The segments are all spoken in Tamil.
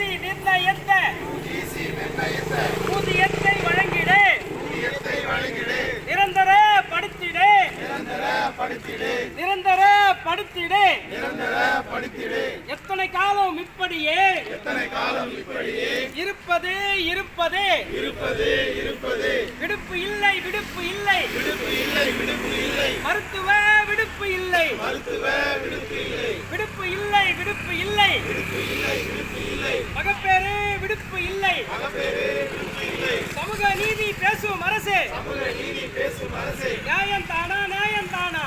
யுஜிசி நிர்ணயத்த ஊதியத்தை வழங்கிடு. நிரந்தர படுத்திடு. நிரந்தர படுத்திடு. எத்தனை காலம் இப்படியே? எத்தனை காலம் இருப்பது இருப்பது. இருப்பது இருப்பது விடுப்பு இல்லை விடுப்பு இல்லை விடுப்பு இல்லை விடுப்பு இல்லை மருத்துவ விடுப்பு இல்லை. மருத்துவ விடுப்பு இல்லை. விடுப்பு இல்லை விடுப்பு இல்லை. மகப்பேறு விடுப்பு இல்லை. சமூக நீதி பேசும் அரசு. நியாயம் தானா நியாயம் தானா?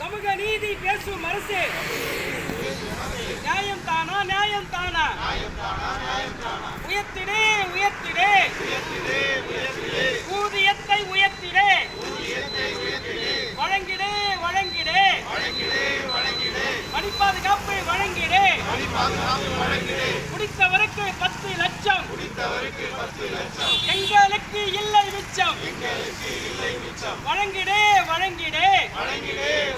சமூக நீதி பேசும் அரசு. நியாயம் தானா நியாயம் தானா? உயர்த்திடு. உயர்த்திடு ஊதியத்தை உயர்த்திடு ஊதியத்தை உயர்த்திடு வழங்கிடு வழங்கிடு வழங்கிடு வழங்கிடு பணி பாதுகாப்பு குடித்தவருக்கு பத்து லட்சம். எங்களுக்கு இல்லை மிச்சம். வழங்கிடு வழங்கிடு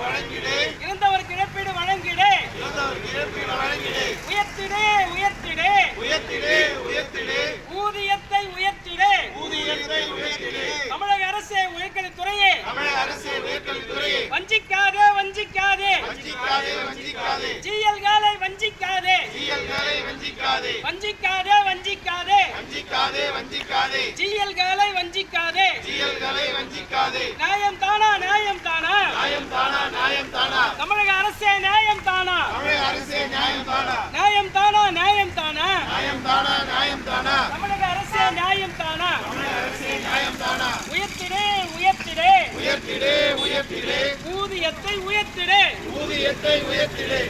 வழங்கிடு இறந்தவருக்கு இழப்பீடு வழங்கிடு இறந்தவருக்கு இழப்பீடு வழங்கிடு உயர்த்திடு உயர்த்திடு உயர்த்திடு உயர்த்திடு ஊதியத்தை உயர்த்திடு ஊதியத்தை உயர்த்திடு தமிழக அரசு உயர்கல்வித்துறையே தமிழக அரசு உயர்கல்வித்துறையை வஞ்சிக்காதே வஞ்சிக்காதே வஞ்சிக்காதே வஞ்சிக்காதே ஜிஎல்களை வஞ்சிக்காதே ஜிஎல்களை வஞ்சிக்காதே. வஞ்சிக்காதே வஞ்சிக்காதே. வஞ்சிக்காதே வஞ்சிக்காதே. ஜிஎல்களை வஞ்சிக்காதே. ஜிஎல்களை வஞ்சிக்காதே. நியாயம் தானா நியாயம் தானா நியாயம் தானா நியாயம் தானா தமிழக அரசே நியாயம் தானா தமிழக அரசே நியாயம் தானா நியாயம் தானா நியாயம் தானா நியாயம் தானா நியாயம் தானா தமிழக அரசே நியாயம் தானா தமிழக அரசே நியாயம் தானா உயர்த்திடு உயர்த்திடு. உயர்த்திடு உயர்த்திடு. ஊதியத்தை உயர்த்திடு. ஊதியத்தை உயர்த்திடு.